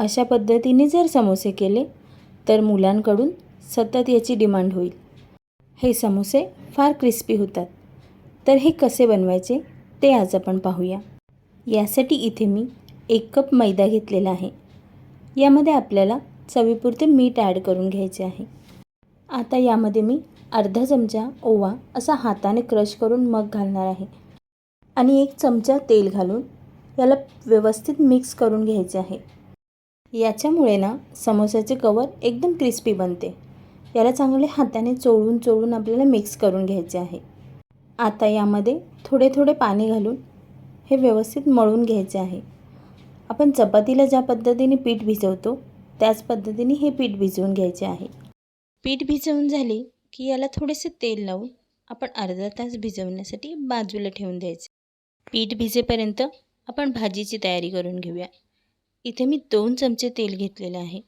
अशा पद्धतीने जर समोसे केले तर मुलांकडून सतत याची डिमांड होईल. हे समोसे फार क्रिस्पी होतात. तर हे कसे बनवायचे ते आज आपण पाहूया. यासाठी इथे मी एक कप मैदा घेतलेला आहे. यामध्ये आपल्याला चवीपुरते मीठ ॲड करून घ्यायचे आहे. आता यामध्ये मी अर्धा चमचा ओवा असा हाताने क्रश करून मग घालणार आहे. आणि एक चमचा तेल घालून याला व्यवस्थित मिक्स करून घ्यायचे आहे. याच्यामुळे ना समोसाचे कवर एकदम क्रिस्पी बनते. याला चांगले हाताने चोळून चोळून आपल्याला मिक्स करून घ्यायचे आहे. आता यामध्ये थोडे थोडे पाणी घालून हे व्यवस्थित मळून घ्यायचे आहे. आपण चपातीला ज्या पद्धतीने पीठ भिजवतो त्याच पद्धतीने हे पीठ भिजवून घ्यायचे आहे. पीठ भिजवून झाले की याला थोडेसे तेल लावून आपण अर्धा तास भिजवण्यासाठी बाजूला ठेवून द्यायचे. पीठ भिजेपर्यंत आपण भाजीची तयारी करून घेऊया. इथे मी दोन चमचे तेल घेतलेले आहे.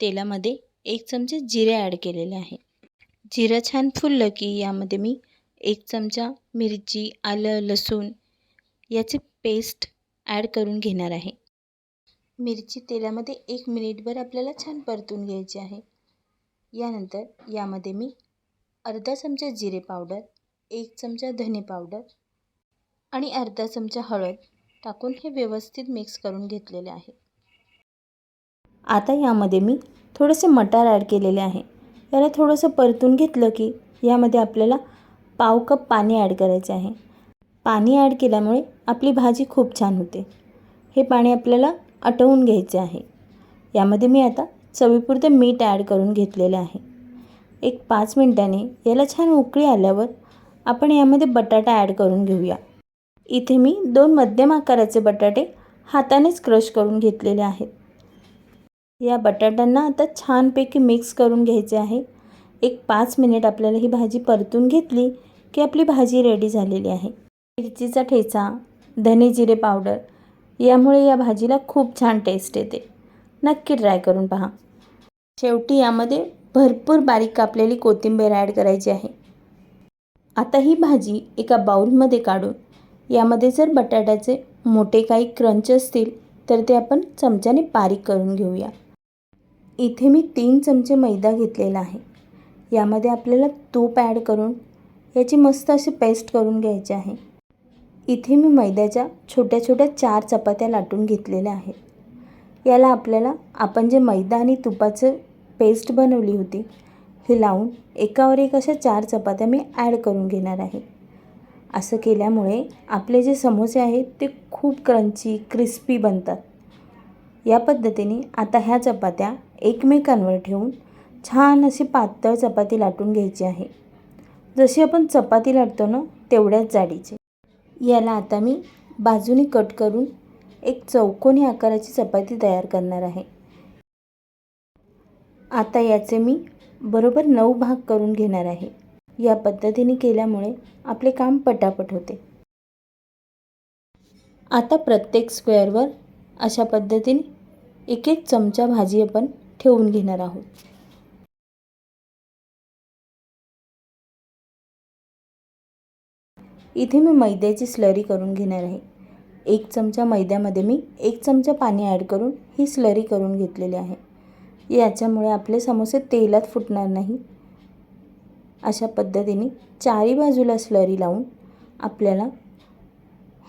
तेलामध्ये एक चमचे जिरे ॲड केलेले आहे. जिरं छान फुललं की यामध्ये मी एक चमचा मिरची आलं लसूण याचे पेस्ट ॲड करून घेणार आहे. मिरची तेलामध्ये एक मिनिटभर आपल्याला छान परतून घ्यायची आहे. यानंतर यामध्ये मी अर्धा चमचा जिरे पावडर एक चमचा धने पावडर आणि अर्धा चमचा हळद टाकून हे व्यवस्थित मिक्स करून घेतलेले आहे. आता यामध्ये मी थोडेसे मटार ॲड केलेले आहे. याला थोडंसं परतून घेतलं की यामध्ये आपल्याला पाव कप पाणी ॲड करायचे आहे. पाणी ॲड केल्यामुळे आपली भाजी खूप छान होते. हे पाणी आपल्याला आटवून घ्यायचे आहे. यामध्ये मी आता चवीपुरते मीठ ॲड करून घेतलेले आहे. एक पाच मिनटाने याला छान उकळी आल्यावर आपण यामध्ये बटाटा ॲड करून घेऊया. इथे मी दोन मध्यम आकाराचे बटाटे हातानेच क्रश करून घेतलेले आहेत. या बटाट्यांना आता छानपैकी मिक्स करून घ्यायचे आहे. एक पाच मिनिट आपल्याला ही भाजी परतून घेतली की आपली भाजी रेडी झालेली आहे. मिरचीचा ठेचा धने जिरे पावडर यामुळे या भाजीला खूप छान टेस्ट येते. नक्की ट्राय करून पहा. शेवटी यामध्ये भरपूर बारीक कापलेली कोथिंबीर ॲड करायची आहे. आता ही भाजी एका बाऊलमध्ये काढून यामध्ये जर बटाट्याचे मोठे काही क्रंच असतील तर ते आपण चमच्याने बारीक करून घेऊया. इथे मी तीन चमचे मैदा घेतलेला आहे. यामध्ये आपल्याला तूप ॲड करून याची मस्त अशी पेस्ट करून घ्यायची आहे. इथे मी मैद्याच्या छोट्या छोट्या चार चपात्या लाटून घेतलेल्या आहेत. याला आपल्याला आपण जे मैदा आणि तुपाचं पेस्ट बनवली होती हे लावून एकावर एक अशा चार चपात्या मी ॲड करून घेणार आहे. असं केल्यामुळे आपले जे समोसे आहेत ते खूप क्रंची क्रिस्पी बनतात. या पद्धतीने आता ह्या चपात्या एकमेकांवर ठेवून छान अशी पातळ चपाती लाटून घ्यायची आहे. जशी आपण चपाती लाटतो ना तेवढ्याच जाडीची. याला आता मी बाजूने कट करून एक चौकोनी आकाराची चपाती तयार करणार आहे. आता याचे मी बरोबर नऊ भाग करून घेणार आहे. या पद्धतीने केल्यामुळे आपले काम पटापट होते. आता प्रत्येक स्क्वेअरवर अशा पद्धतीने एक एक चमचा भाजी आपण ठेवून घेणार आहोत. इथे मी मैद्याची स्लरी करून घेणार आहे. एक चमचा मैद्यामध्ये मी एक चमचा पाणी ॲड करून ही स्लरी करून घेतलेली आहे. याच्यामुळे आपले समोसे तेलात फुटणार नाही. अशा पद्धतीने चारी बाजूला स्लरी लावून आपल्याला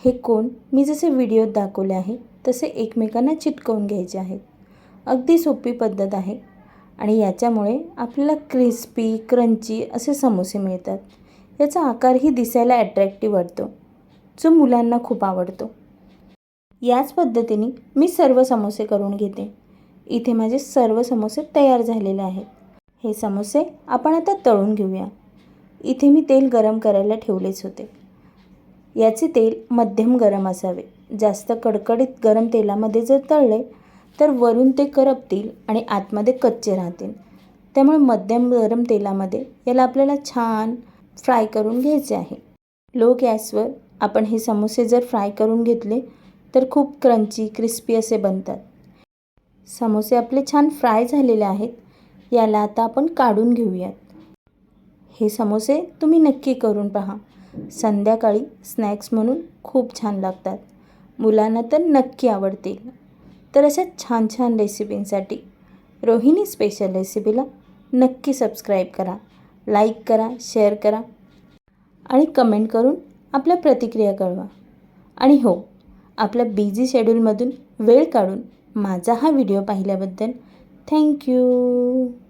हे कोण मी जसे व्हिडिओत दाखवले आहे तसे एकमेकांना चिटकवून घ्यायचे आहेत. अगदी सोपी पद्धत आहे आणि याच्यामुळे आपल्याला क्रिस्पी क्रंची असे समोसे मिळतात. याचा आकारही दिसायला ॲट्रॅक्टिव्ह वाटतो जो मुलांना खूप आवडतो. याच पद्धतीने मी सर्व समोसे करून घेते. इथे माझे सर्व समोसे तयार झालेले आहेत. हे समोसे आपण आता तळून घेऊया. इथे मी तेल गरम करायला ठेवलेच होते. याचे तेल मध्यम गरम असावे. जास्त कडकडीत गरम तेलामध्ये जर तळले तर वरून ते करपतील आणि आतमध्ये कच्चे राहतील. त्यामुळे मध्यम गरम तेलामध्ये याला आपल्याला छान फ्राय करून घ्यायचे आहे. लो गॅसवर आपण हे समोसे जर फ्राय करून घेतले तर खूप क्रंची क्रिस्पी असे बनतात. समोसे आपले छान फ्राय झालेले आहेत. याला आता आपण काढून घेऊयात. हे समोसे तुम्ही नक्की करून पहा. संध्याकाळी स्नॅक्स म्हणून खूप छान लागतात. मुलांना तर नक्की आवडतील. तर अशा छान छान रेसिपींसाठी रोहिणी स्पेशल रेसिपीला नक्की सबस्क्राईब करा. लाईक करा शेअर करा आणि कमेंट करून आपल्या प्रतिक्रिया कळवा. आणि हो आपल्या बिझी शेड्यूलमधून वेळ काढून माझा हा व्हिडिओ पाहिल्याबद्दल Thank you.